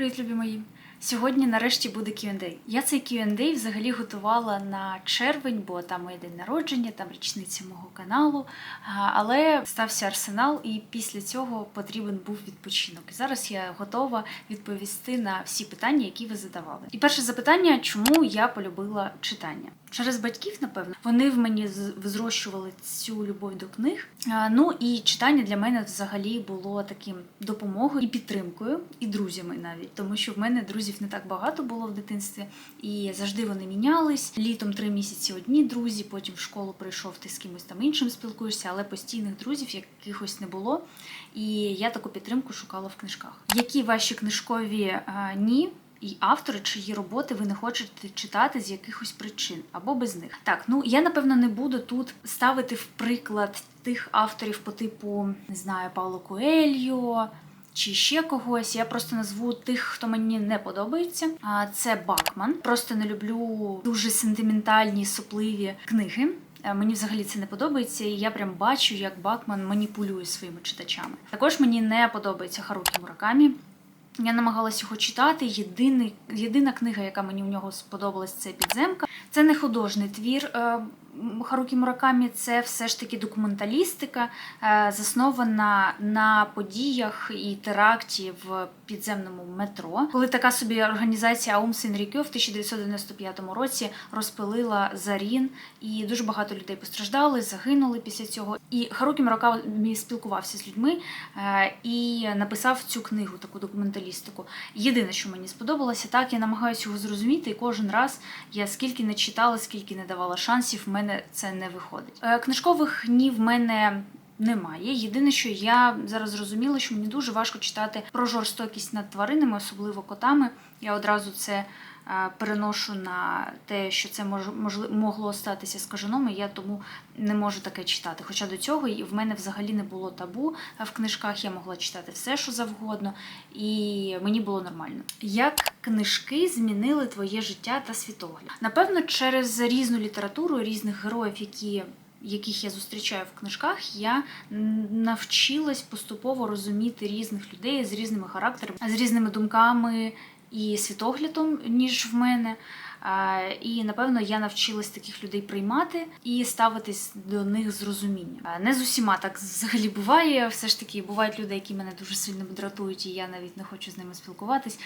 Rezil bir mayım. Сьогодні нарешті буде Q&A. Я цей Q&A взагалі готувала на червень, бо там моє день народження, там річниця мого каналу. Але стався арсенал, і після цього потрібен був відпочинок. І зараз я готова відповісти на всі питання, які ви задавали. І перше запитання, чому я полюбила читання? Через батьків, напевно, вони в мені з- зрощували цю любов до книг. Ну і читання для мене взагалі було таким допомогою і підтримкою, і друзями навіть, тому що в мене друзів не так багато було в дитинстві, і завжди вони мінялись. Літом три місяці одні друзі, потім в школу прийшов, ти з кимось там іншим спілкуєшся, але постійних друзів якихось не було. І я таку підтримку шукала в книжках. Які ваші книжкові а, ні? І автори, чиї роботи ви не хочете читати з якихось причин або без них. Так, ну я напевно не буду тут ставити в приклад тих авторів по типу не знаю, Пауло Коельо чи ще когось. Я просто назву тих, хто мені не подобається. Це Бакман. Просто не люблю дуже сентиментальні, сопливі книги. Е, Мені взагалі це не подобається, і я прям бачу, як Бакман маніпулює своїми читачами. Також мені не подобається Харукі Муракамі. Я намагалась його читати. Єдиний, єдина книга, яка мені в нього сподобалась, це підземка. Це не художній твір. Харукі Муракамі це все ж таки документалістика, е, заснована на подіях і теракті в підземному метро. Коли така собі організація Аум Синрікьо в 1995 році розпилила Зарін, і дуже багато людей постраждали, загинули після цього. І Харукі Муракамі спілкувався з людьми е, і написав цю книгу, таку документалістику. Єдине, що мені сподобалося, так я намагаюся його зрозуміти, і кожен раз я скільки не читала, скільки не давала шансів, мене це не виходить. Е, Книжкових ні в мене. Немає. Єдине, що я зараз зрозуміла, що мені дуже важко читати про жорстокість над тваринами, особливо котами. Я одразу це переношу на те, що це могло статися з кажаном, і я тому не можу таке читати. Хоча до цього і в мене взагалі не було табу е, в книжках, я могла читати все, що завгодно, і мені було нормально. Як книжки змінили твоє життя та світогляд? Напевно, через різну літературу, різних героїв, які яких я зустрічаю в книжках, я навчилась поступово розуміти різних людей з різними характерами, з різними думками і світоглядом, ніж в мене. І напевно я навчилась таких людей приймати і ставитись до них з розумінням. Не з усіма так взагалі буває. Все ж таки бувають люди, які мене дуже сильно дратують, і я навіть не хочу з ними спілкуватись.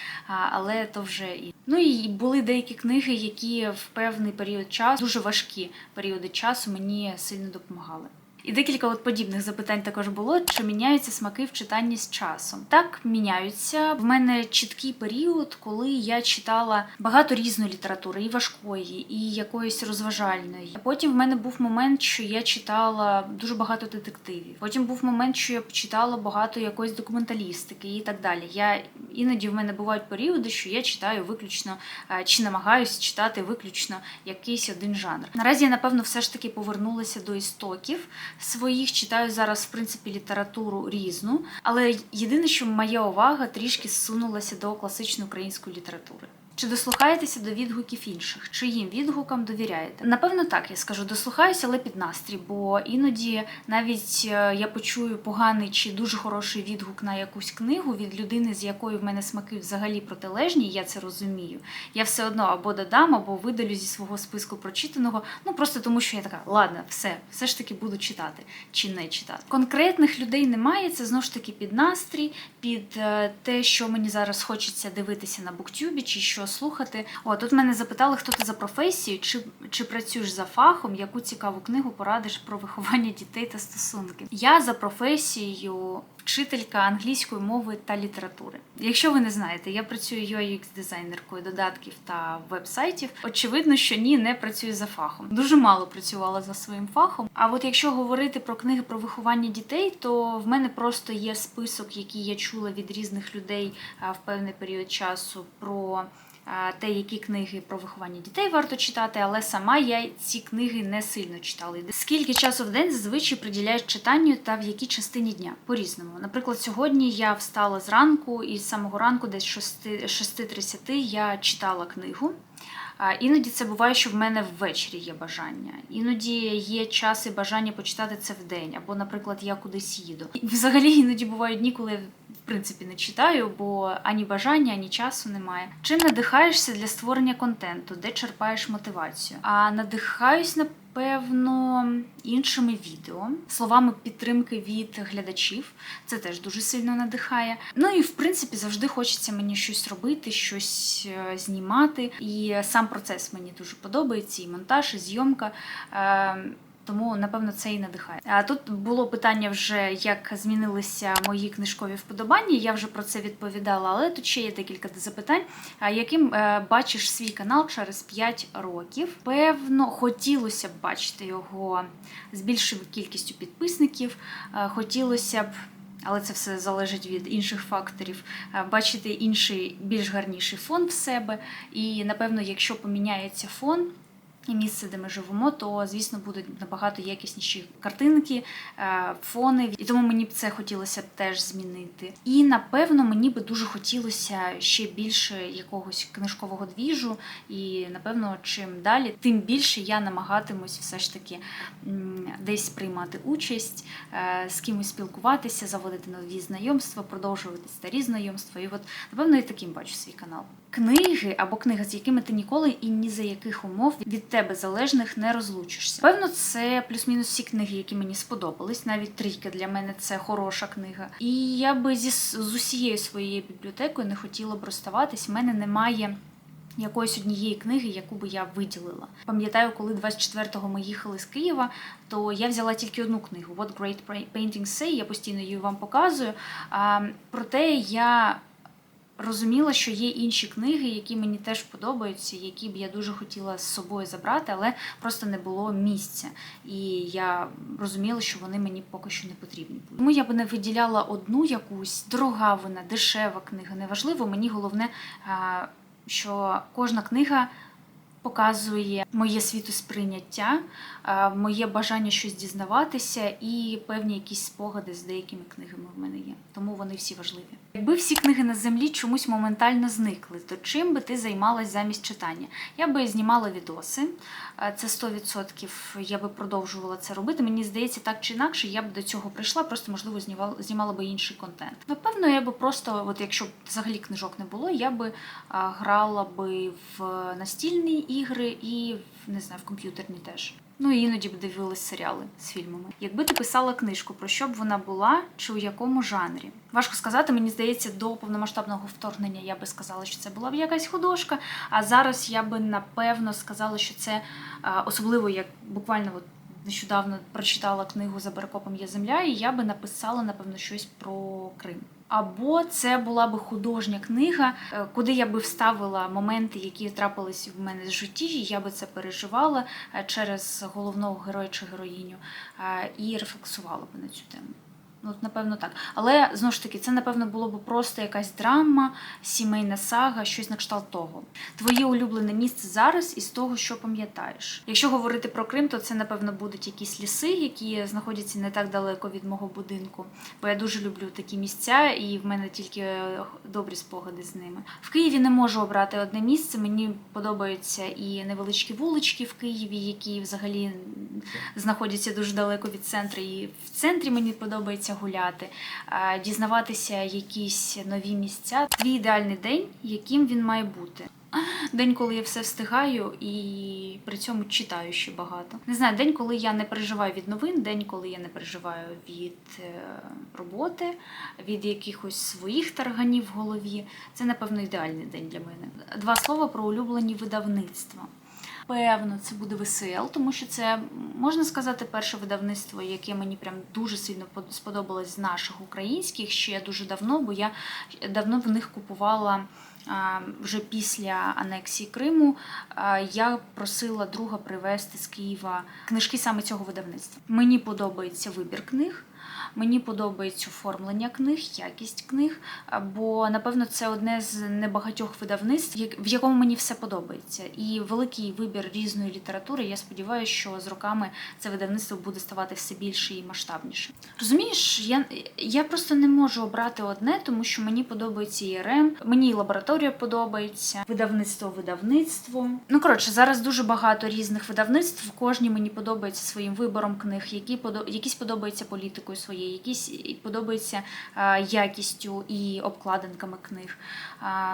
Але то вже і ну і були деякі книги, які в певний період часу, дуже важкі періоди часу, мені сильно допомагали. І декілька от подібних запитань також було: чи міняються смаки в читанні з часом? Так, міняються. В мене чіткий період, коли я читала багато різної літератури, і важкої, і якоїсь розважальної. Потім в мене був момент, що я читала дуже багато детективів. Потім був момент, що я читала багато якоїсь документалістики і так далі. Я іноді в мене бувають періоди, що я читаю виключно е, чи намагаюся читати виключно якийсь один жанр. Наразі я напевно все ж таки повернулася до істоків своїх. Читаю зараз, в принципі, літературу різну, але єдине, що моя увага трішки зсунулася до класичної української літератури. Чи дослухаєтеся до відгуків інших? Чиїм відгукам довіряєте? Напевно, так я скажу, дослухаюся, але під настрій, бо іноді навіть е, я почую поганий чи дуже хороший відгук на якусь книгу від людини, з якою в мене смаки взагалі протилежні, я це розумію. Я все одно або додам, або видалю зі свого списку прочитаного. Ну просто тому, що я така, ладно, все, все ж таки буду читати чи не читати. Конкретних людей немає. Це знову ж таки під настрій, під е, те, що мені зараз хочеться дивитися на буктюбі, чи що слухати. О, тут мене запитали, хто ти за професією, чи, чи працюєш за фахом, яку цікаву книгу порадиш про виховання дітей та стосунки. Я за професією вчителька англійської мови та літератури. Якщо ви не знаєте, я працюю ux дизайнеркою додатків та веб-сайтів. Очевидно, що ні, не працюю за фахом. Дуже мало працювала за своїм фахом. А от якщо говорити про книги про виховання дітей, то в мене просто є список, який я чула від різних людей в певний період часу про. А, Те, які книги про виховання дітей варто читати, але сама я ці книги не сильно читала. Скільки часу в день зазвичай приділяєш читанню та в якій частині дня? По-різному. Наприклад, сьогодні я встала зранку і з самого ранку, десь 6 6.30 я читала книгу. Іноді це буває, що в мене ввечері є бажання. Іноді є час і бажання почитати це вдень, або, наприклад, я кудись їду. Взагалі іноді бувають дні, коли принципі не читаю, бо ані бажання, ані часу немає. Чим надихаєшся для створення контенту, де черпаєш мотивацію? А надихаюсь напевно іншими відео, словами підтримки від глядачів. Це теж дуже сильно надихає. Ну і в принципі завжди хочеться мені щось робити, щось е, знімати. І сам процес мені дуже подобається, і монтаж, і зйомка. Тому, напевно, це і надихає. А тут було питання вже, як змінилися мої книжкові вподобання. Я вже про це відповідала, але тут ще є декілька запитань. Яким е, бачиш свій канал через 5 років? Певно, хотілося б бачити його з більшою кількістю підписників. Е, Хотілося б. Але це все залежить від інших факторів. Е, Бачити інший, більш гарніший фон в себе. І напевно, якщо поміняється фон, і місце, де ми живемо, то звісно будуть набагато якісніші картинки, е, фони. І тому мені б це хотілося теж змінити. І напевно мені би дуже хотілося ще більше якогось книжкового двіжу. І напевно, чим далі, тим більше я намагатимусь все ж таки десь приймати участь, е, з кимось спілкуватися, заводити нові знайомства, продовжувати старі знайомства. І от напевно і таким бачу свій канал. Книги або книги, з якими ти ніколи і ні за яких умов від тебе залежних не розлучишся. Певно, це плюс-мінус всі книги, які мені сподобались. Навіть трійка для мене це хороша книга. І я би зі з усією своєю бібліотекою не хотіла б розставатись. У мене немає. Якоїсь однієї книги, яку би я виділила. Пам'ятаю, коли 24-го ми їхали з Києва, то я взяла тільки одну книгу What Great Paintings Say, я постійно її вам показую. Проте я розуміла, що є інші книги, які мені теж подобаються, які б я дуже хотіла з собою забрати, але просто не було місця. І я розуміла, що вони мені поки що не потрібні. Тому я би не виділяла одну якусь дорога вона, дешева книга. Неважливо, мені головне, що кожна книга. Показує моє світосприйняття, моє бажання щось дізнаватися і певні якісь спогади з деякими книгами в мене є. Тому вони всі важливі. Якби всі книги на землі чомусь моментально зникли, то чим би ти займалась замість читання? Я би знімала відоси, це 100%. Я би продовжувала це робити. Мені здається, так чи інакше, я б до цього прийшла, просто можливо знімала, би інший контент. Напевно, я би просто, от якщо б взагалі книжок не було, я би грала би в настільні ігри і не знаю, в комп'ютерні теж. Ну і іноді б дивилась серіали з фільмами. Якби ти писала книжку, про що б вона була чи у якому жанрі? Важко сказати, мені здається, до повномасштабного вторгнення я би сказала, що це була б якась художка. А зараз я би напевно сказала, що це особливо як буквально от нещодавно прочитала книгу За Берекопом є земля, і я би написала, напевно, щось про Крим. Або це була би художня книга, е, куди я би вставила моменти, які трапились в мене в житті, і я би це переживала е, через головного героя чи героїню е, і рефлексувала би на цю тему. Ну, напевно, так. Але знову ж таки, це, напевно, було б просто якась драма, сімейна сага, щось на кшталт того. Твоє улюблене місце зараз із того, що пам'ятаєш. Якщо говорити про Крим, то це, напевно, будуть якісь ліси, які знаходяться не так далеко від мого будинку. Бо я дуже люблю такі місця, і в мене тільки добрі спогади з ними. В Києві не можу обрати одне місце. Мені подобаються і невеличкі вулички в Києві, які взагалі знаходяться дуже далеко від центру. І в центрі мені подобається гуляти, дізнаватися якісь нові місця. Твій ідеальний день, яким він має бути. День, коли я все встигаю і при цьому читаю ще багато. Не знаю, день, коли я не переживаю від новин, день, коли я не переживаю від е, роботи, від якихось своїх тарганів в голові. Це, напевно, ідеальний день для мене. Два слова про улюблені видавництва. Певно, це буде ВСЛ, тому що це можна сказати перше видавництво, яке мені прям дуже сильно сподобалось з наших українських ще дуже давно, бо я давно в них купувала. Вже після анексії Криму я просила друга привезти з Києва книжки саме цього видавництва. Мені подобається вибір книг, мені подобається оформлення книг, якість книг, бо напевно це одне з небагатьох видавництв, в якому мені все подобається. І великий вибір різної літератури. Я сподіваюся, що з роками це видавництво буде ставати все більше і масштабніше. Розумієш, я, я просто не можу обрати одне, тому що мені подобається і РМ, мені і лабораторія подобається, видавництво, видавництво. Ну коротше, зараз дуже багато різних видавництв. Кожні мені подобається своїм вибором книг, які подо... якісь подобаються політикою своєю, якісь подобаються е, якістю і обкладинками книг.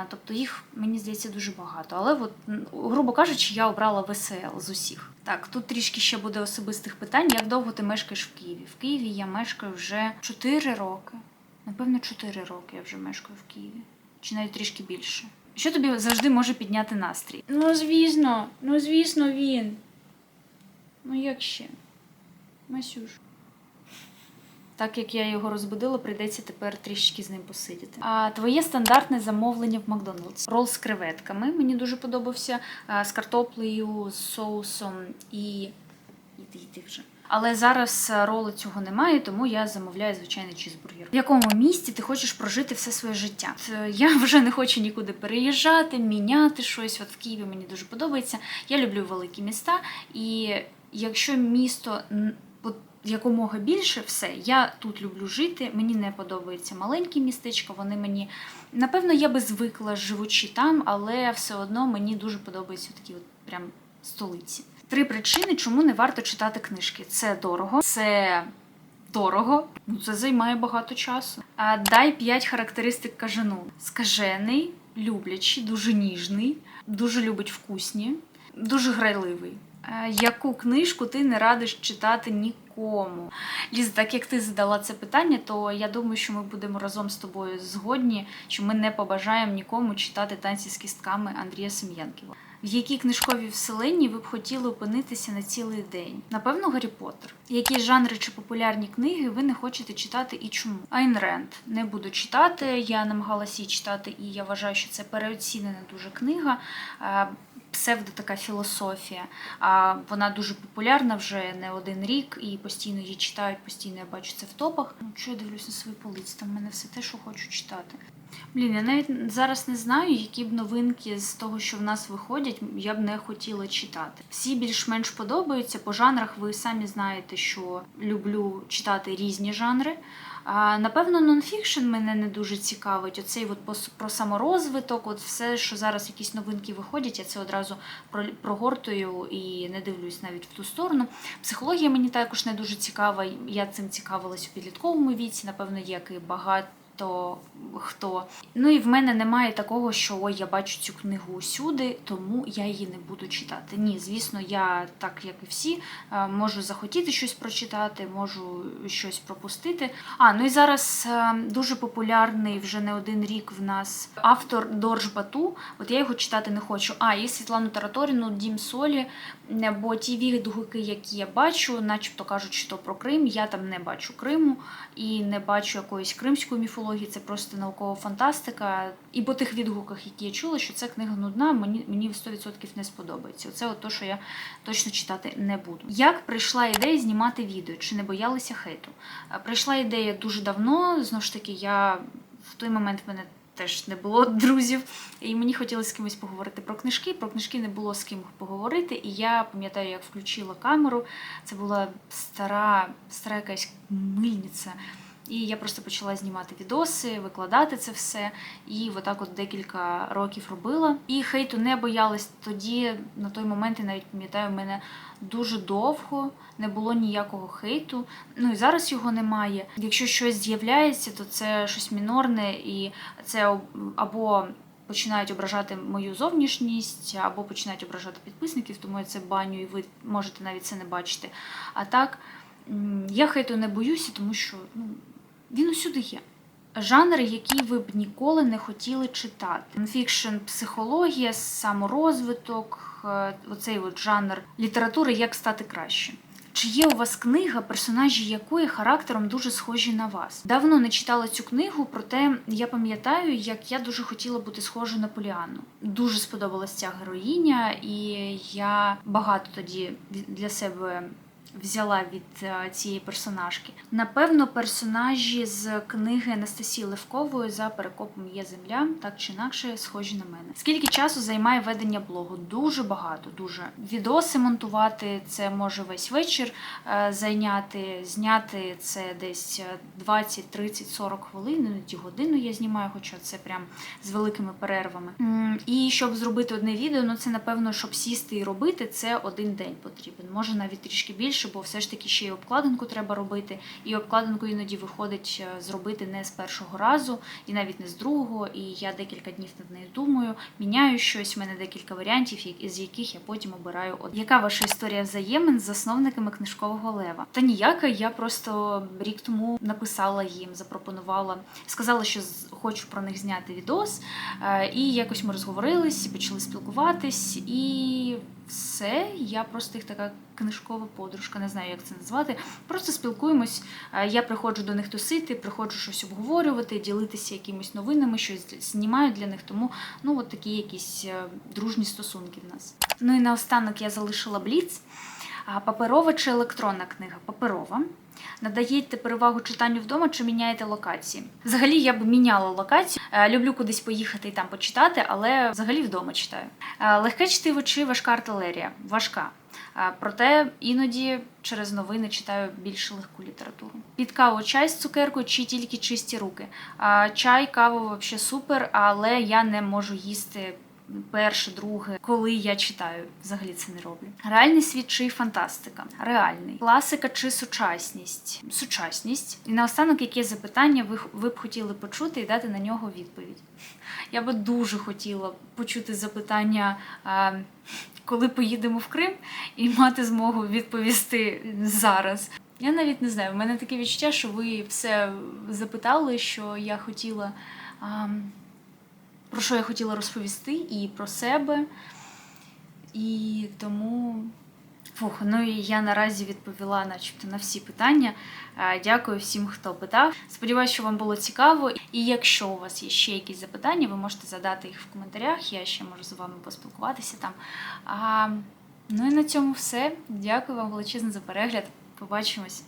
Тобто їх, мені здається, дуже багато. Але, от, грубо кажучи, я обрала ВСЛ з усіх. Так, тут трішки ще буде особистих питань. Як довго ти мешкаєш в Києві? В Києві я мешкаю вже 4 роки. Напевно, 4 роки я вже мешкаю в Києві. Чи навіть трішки більше. Що тобі завжди може підняти настрій? Ну, звісно, ну звісно, він. Ну як ще? Масюш. Так як я його розбудила, прийдеться тепер трішки з ним посидіти. А твоє стандартне замовлення в Макдональдс. Рол з креветками. Мені дуже подобався. З картоплею, з соусом і. Іди, йди вже. Але зараз е, роли цього немає, тому я замовляю звичайний чізбургер. В якому місті ти хочеш прожити все своє життя? Це Я вже не хочу нікуди переїжджати, міняти щось. От в Києві мені дуже подобається. Я люблю великі міста, і якщо місто якомога більше, все, я тут люблю жити. Мені не подобається маленькі містечка. Вони мені напевно я би звикла живучи там, але все одно мені дуже подобаються такі от прям столиці. Три причини, чому не варто читати книжки: це дорого, це дорого, ну це займає багато часу. А дай п'ять характеристик кажану: скажений, люблячий, дуже ніжний, дуже любить вкусні, дуже грайливий. Е, Яку книжку ти не радиш читати нікому? Ліз, так як ти задала це питання, то я думаю, що ми будемо разом з тобою згодні, що ми не побажаємо нікому читати танці з кістками Андрія Сем'янківа. В якій книжковій вселенні ви б хотіли опинитися на цілий день? Напевно, Гаррі Поттер. Які жанри чи популярні книги ви не хочете читати і чому? Айн Ренд не буду читати. Я намагалася її читати, і я вважаю, що це переоцінена дуже книга. Псевдо така філософія. А вона дуже популярна вже не один рік, і постійно її читають, постійно я бачу це в топах. Ну, що я дивлюсь на свої полиці? Там в мене все те, що хочу читати. Блін, я навіть зараз не знаю, які б новинки з того, що в нас виходять, я б не хотіла читати. Всі більш-менш подобаються. По жанрах ви самі знаєте, що люблю читати різні жанри. Напевно, нонфікшн мене не дуже цікавить. Оцей от про саморозвиток, от все, що зараз якісь новинки виходять, я це одразу про- прогортую і не дивлюсь навіть в ту сторону. Психологія мені також не дуже цікава. Я цим цікавилась у підлітковому віці, напевно, як і багато. Хто ну і в мене немає такого, що ой, я бачу цю книгу усюди, тому я її не буду читати. Ні, звісно, я так як і всі е, можу захотіти щось прочитати, можу щось пропустити. А ну і зараз е, дуже популярний вже не один рік в нас автор Дорж Бату. От я його читати не хочу. А і Світлану Тараторіну Дім Солі. Бо ті відгуки, які я бачу, начебто кажуть, що про Крим. Я там не бачу Криму і не бачу якоїсь кримської міфології. Це просто наукова фантастика. І по тих відгуках, які я чула, що ця книга нудна, мені мені 100% не сподобається. Оце от то, що я точно читати не буду. Як прийшла ідея знімати відео? Чи не боялися хейту? Е, Прийшла ідея дуже давно. Знову ж таки, я в той момент в мене. Теж не було друзів, і мені хотілося з кимось поговорити про книжки. Про книжки не було з ким поговорити. І я пам'ятаю, як включила камеру. Це була стара, стара якась мильниця. І я просто почала знімати відоси, викладати це все. І отак от декілька років робила. І хейту не боялась тоді, на той момент, я навіть пам'ятаю, в мене дуже довго не було ніякого хейту. Ну і зараз його немає. Якщо щось з'являється, то це щось мінорне, і це або починають ображати мою зовнішність, або починають ображати підписників, тому я це баню, і ви можете навіть це не бачити. А так, я хейту не боюся, тому що ну, він усюди є. Жанри, які ви б ніколи не хотіли читати. Нонфікшн, психологія, саморозвиток, е, оцей от жанр літератури Як стати краще. Чи є у вас книга, персонажі якої характером дуже схожі на вас? Давно не читала цю книгу, проте я пам'ятаю, як я дуже хотіла бути схожою на Поліанну. Дуже сподобалась ця героїня, і я багато тоді для себе взяла від е, цієї персонажки. Напевно, персонажі з книги Анастасії Левкової за перекопом є земля, так чи інакше схожі на мене. Скільки часу займає ведення блогу? Дуже багато, дуже відоси монтувати. Це може весь вечір е, зайняти, зняти це десь е, 20, 30, 40 хвилин, іноді годину я знімаю, хоча це прям з великими перервами. І щоб зробити одне відео, ну це напевно, щоб сісти і робити, це один день потрібен. Може навіть трішки більше, більше, бо все ж таки ще й обкладинку треба робити. І обкладинку іноді виходить е, зробити не з першого разу, і навіть не з другого. І я декілька днів над нею думаю, міняю щось. У мене декілька варіантів, із яких я потім обираю. От яка ваша історія взаємин з засновниками книжкового лева? Та ніяка. Я просто рік тому написала їм, запропонувала, сказала, що з- хочу про них зняти відос. Е, І якось ми розговорились, почали спілкуватись, і все. Я просто їх така книжкова подружка, не знаю, як це назвати. Просто спілкуємось. Е, Я приходжу до них тусити, приходжу щось обговорювати, ділитися якимись новинами, щось знімаю для них. Тому ну от такі якісь е, дружні стосунки в нас. Ну і наостанок я залишила бліц. Паперова чи електронна книга? Паперова. Надаєте перевагу читанню вдома чи міняєте локації? Взагалі я б міняла локацію. Е, Люблю кудись поїхати і там почитати, але взагалі вдома читаю. Е, Легке чтиво чи важка артилерія? Важка. Е, Проте іноді через новини читаю більш легку літературу. Під каву чай з цукеркою чи тільки чисті руки. Чай, кава взагалі супер, але я не можу їсти перше, друге, коли я читаю. Взагалі це не роблю. Реальний світ чи фантастика? Реальний. Класика чи сучасність? Сучасність. І наостанок, яке запитання ви, ви б хотіли почути і дати на нього відповідь? Я би дуже хотіла почути запитання, коли поїдемо в Крим, і мати змогу відповісти зараз. Я навіть не знаю. У мене таке відчуття, що ви все запитали, що я хотіла. А, про що я хотіла розповісти і про себе. І тому. Фух, ну і я наразі відповіла, начебто, на всі питання. Е, Дякую всім, хто питав. Сподіваюсь, що вам було цікаво. І якщо у вас є ще якісь запитання, ви можете задати їх в коментарях. Я ще можу з вами поспілкуватися там. А, ну і на цьому все. Дякую вам величезно за перегляд. Побачимось.